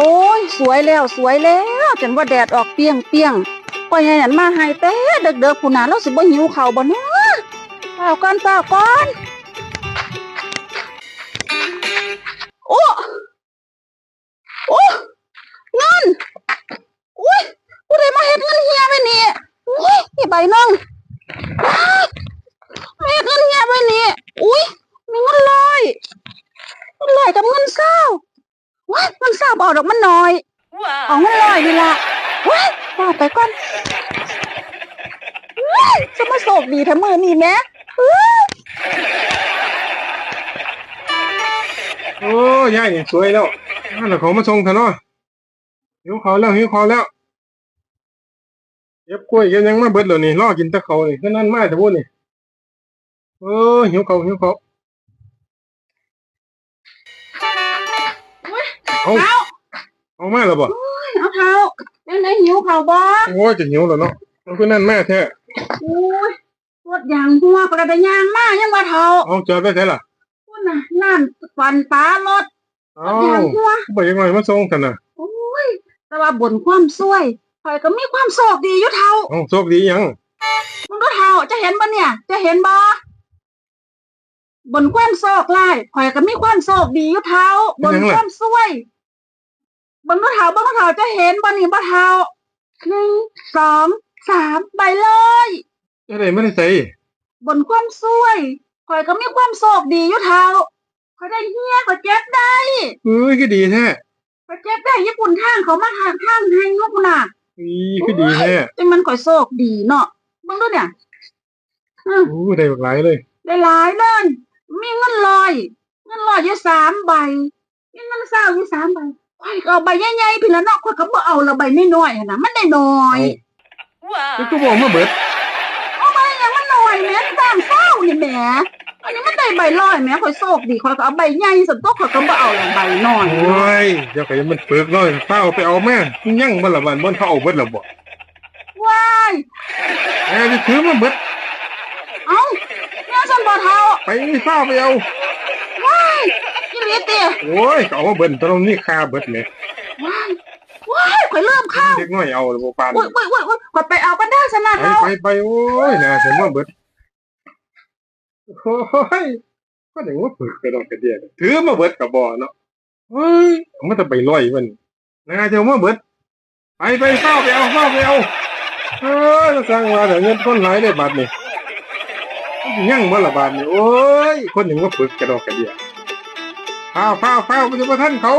อ้ยสวยแล้วสวยแล้วจนว่าแดดออกเปียงเปียงก็ยังหันมาให้แต่เด็กเด็กๆผู้น่ะเราสิบ่หิวเข้าบ่เนาะเปล่าก่อนเปล่าก่อนโอ้โอ้เงินอุ้ยผู้ใดมาเฮ็ดเงินเฮียไปนี่อุ้ยนี่ใบหนึงมาเฮ็ดเงินเฮียไปนี่อุ้ยมีเงินลอยเงินลอยกับเงินเศร้า ว้ยเงินเศร้าบเอกดอกมันน้อยเอาเงินลอยนี่ละว้ายว่าไปก่อนว้ายจะมาโศกดีทั้งมือนี่แม่โอ้ยายนี่สวยแล้วนั่นแหละเขามาส่งเถอะเนาะหิวเขาแล้วหิวเขาแล้วเก็บกล้วยเก็บหยังมาเบิดแล้วนี่รอกินตะเขานี่นั่นมาแต่บุนี่เออหิวเขาหิวเขา เอาเอาเอามาแล้วบ่เอาเท้ายังไงหิวเขาวบ่โอ้ยจะหิวแล้วเนาะมันก็นั่นแม่แท้อุ้ยปวดยางหัวประกระยางมายังว่าเท้าเอาจอดไปใช่ล่ะพูดน่ะนั่นฟันฟ้ารถปเอาวดยางหัวบ่ยังไงมาส่งกันน่ะโอ้ยแต่ว่าบนความซวยข่อยก็มีความโศกดีอยู่เท้าเอาโชคดีหยังมึงดูเท้าจะเห็นบ่เนี่ย จะเห็นบ่ บนความโศกไล่ข่อยก็มีความโศกดีอยู่เท้าบนความซวยเบนดูเท้าเบนดูเท้าจะเห็นบ่นี่บ่เท้าหนึ่งสองสามใบเลยจะได้ไม่ได้ใส่บนความซวยข่อยก็มีความโศกดีอยู่เท้าข่อยได้เฮียข่อยเจ็บได้เอ้ยก็ดีแท้ข่อยเจ็บได้ญี่ปุ่นทางเขามาทางทางให้ยุกน่ะอีก็ดีแท้จังมันข่อยโศกดีเนาะมึงดูเนี่ยโอ้ได้บักหลายเลย ได้หลายเลย มีเงินลอย เงินลอยอยู่สามใบมีเงินเศร้าอยู่สามใบข่อยก็เอาใบใหญ่ๆพี่ละเนาะข่อยก็บ่เอาละใบน้อยๆอะนะมันได้น้อยก็ก็บอกมาเบิดเอาใบยังมันน้อยแหม่สามเศร้านี่แหมอันนี้มันได้ใบลอยแหม่ข่อยโศกดีข่อยก็เอาใบใหญ่สุดตัวข่อยก็บ่เอาละใบน้อยโอ้ยเดี๋ยวก็ยังมันเปิกน้อยเฝ้าไปเอาแม่ยังบ่ละวันบ่เขาเอาเบิดและบ่ว้ายแม่สิถือมาเบิดเอ้าเนี่ยฉันบ่เท่า ไปเฝ้าไปเอาว้ายอีหลีติโอ้ยก็เอามาเบิดตรงนี้ค่าเบิดแหม่ว้ายว้ายข่อยเริ่มเข้าเด็กน้อยเอาและบ่ปานอุ้ยอุ้ยอุ้ยอุ้ยข่อยไปเอากันได้ซะนะไปเท่าไปไปโอ้ยน่าสิมาเบิดโอ้ยก็ได้ว่าเปิดกระดอกกระเดียดถือมาเบิดก็บ่เนาะเฮ้ยเอามันจะไปลอยมันน่าจะเอามาเบิดไปไปเฝ้าไปเอาเฝ้าไปเอาเอ้ยสร้างว่าแต่เงินคนหลายได้บาทนี่ ยังบ่ละบาทนี่โอ้ย คนหนึ่งว่าฝึกกระดอกกระเดียฟ้าวฟ้าวฟ้าวมันจะท่านเขา